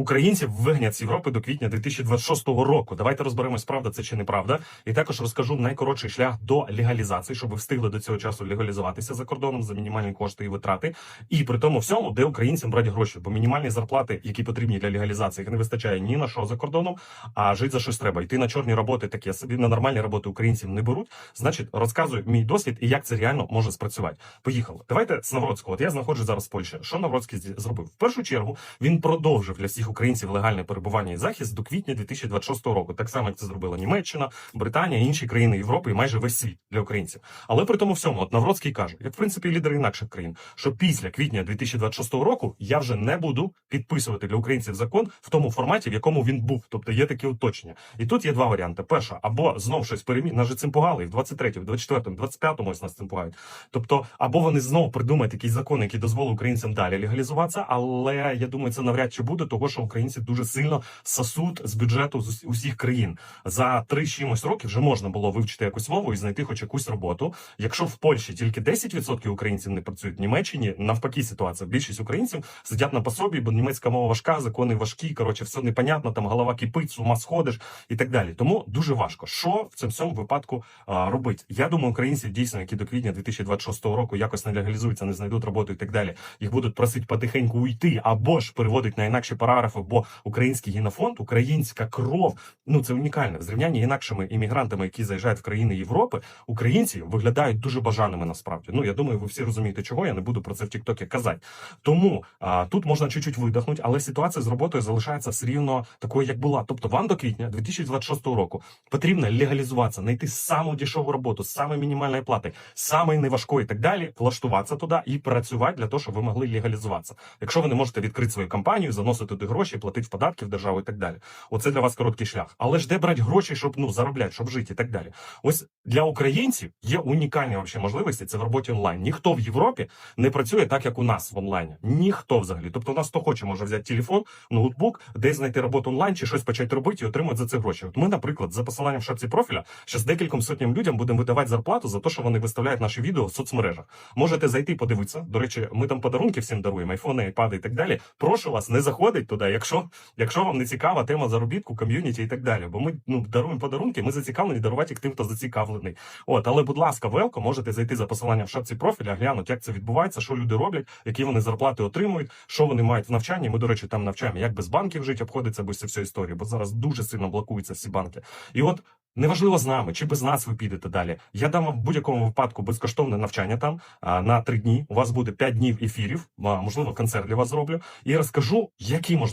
Українців вигнять з Європи до квітня 2026 року. Давайте розберемось, правда це чи неправда. І також розкажу найкоротший шлях до легалізації, щоб ви встигли до цього часу легалізуватися за кордоном за мінімальні кошти і витрати. І при тому всьому, де українцям брати гроші, бо мінімальні зарплати, які потрібні для легалізації, їх не вистачає ні на що за кордоном, а жити за щось треба. Йти на чорні роботи, такі собі на нормальні роботи українців не беруть. Значить, розказую мій досвід і як це реально може спрацювати. Поїхали. Давайте з Навроцького. От я знаходжусь зараз в Польщі. Що Навроцький зробив? В першу чергу він продовжив для всіх українців легальне перебування і захист до квітня 2026 року. Так само, як це зробила Німеччина, Британія, інші країни Європи і майже весь світ для українців. Але при тому всьому, от Навроцький каже, як в принципі лідери інакших країн, що після квітня 2026 року я вже не буду підписувати для українців закон в тому форматі, в якому він був. Тобто є такі уточнення. І тут є два варіанти: перша, або знов щось перемі... Нас же цим пугали і в 23-му, 24-му, 25-му ось нас цим пугають. Тобто, або вони знову придумають якийсь закон, який дозволить українцям далі легалізуватися, але я думаю, це навряд чи буде, того що українці дуже сильно сосуть з бюджету з усіх країн. За три чимось років вже можна було вивчити якусь мову і знайти хоч якусь роботу. Якщо в Польщі тільки 10% українців не працюють, в Німеччині навпаки ситуація. Більшість українців сидять на пособі, бо німецька мова важка, закони важкі. Коротше, все непонятно, там голова кипить, з ума сходиш і так далі. Тому дуже важко. Що в цьому всьому випадку а, робити? Я думаю, українців дійсно, які до квітня 2026 року якось не легалізуються, не знайдуть роботу і так далі. Їх будуть просити потихеньку уйти або ж переводить на інакші параграфи, бо український генофонд, українська кров, ну це унікальне. В зрівнянні інакшими іммігрантами, які заїжджають в країни Європи, українці виглядають дуже бажаними насправді. Ну я думаю, ви всі розумієте, чого я не буду про це в Тіктокі казати. Тому а, тут можна чуть-чуть видихнути, але ситуація з роботою залишається все рівно такою, як була. Тобто, вам до квітня 2026 року потрібно легалізуватися, знайти саму дешеву роботу, з самої мінімальної плати, самої неважкої і так далі, влаштуватися туди і працювати для того, щоб ви могли легалізуватися. Якщо ви не можете відкрити свою компанію, заносити туди гроші, платити в податки в державу і так далі. Оце для вас короткий шлях. Але ж де брати гроші, щоб ну заробляти, щоб жити і так далі. Ось для українців є унікальні вообще можливості. Це в роботі онлайн. Ніхто в Європі не працює так, як у нас в онлайні. Ніхто взагалі. Тобто, у нас хто хоче, може взяти телефон, ноутбук, десь знайти роботу онлайн чи щось почати робити і отримати за це гроші. От ми, наприклад, за посиланням в шапці профіля, ще з декільком сотням людям будемо видавати зарплату за те, що вони виставляють наші відео в соцмережах. Можете зайти подивитися. До речі, ми там подарунки всім даруємо, айфони, айпади і так далі. Прошу вас, не заходить туди, якщо, якщо вам не цікава тема заробітку, ком'юніті і так далі. Бо ми ну даруємо подарунки, ми зацікавлені дарувати тим, хто зацікавлений. От, але, будь ласка, велко, можете зайти за посиланням в шапці профіля, глянути, як це відбувається, що люди роблять, які вони зарплати отримують, що вони мають в навчанні. Ми, до речі, там навчаємо, як без банків жити, обходиться без цієї історії, бо зараз дуже сильно блокуються всі банки. І от неважливо з нами чи без нас ви підете далі. Я дам вам в будь-якому випадку безкоштовне навчання там на три дні. У вас буде п'ять днів ефірів, можливо, концерт для вас зроблю, і розкажу, які можливо.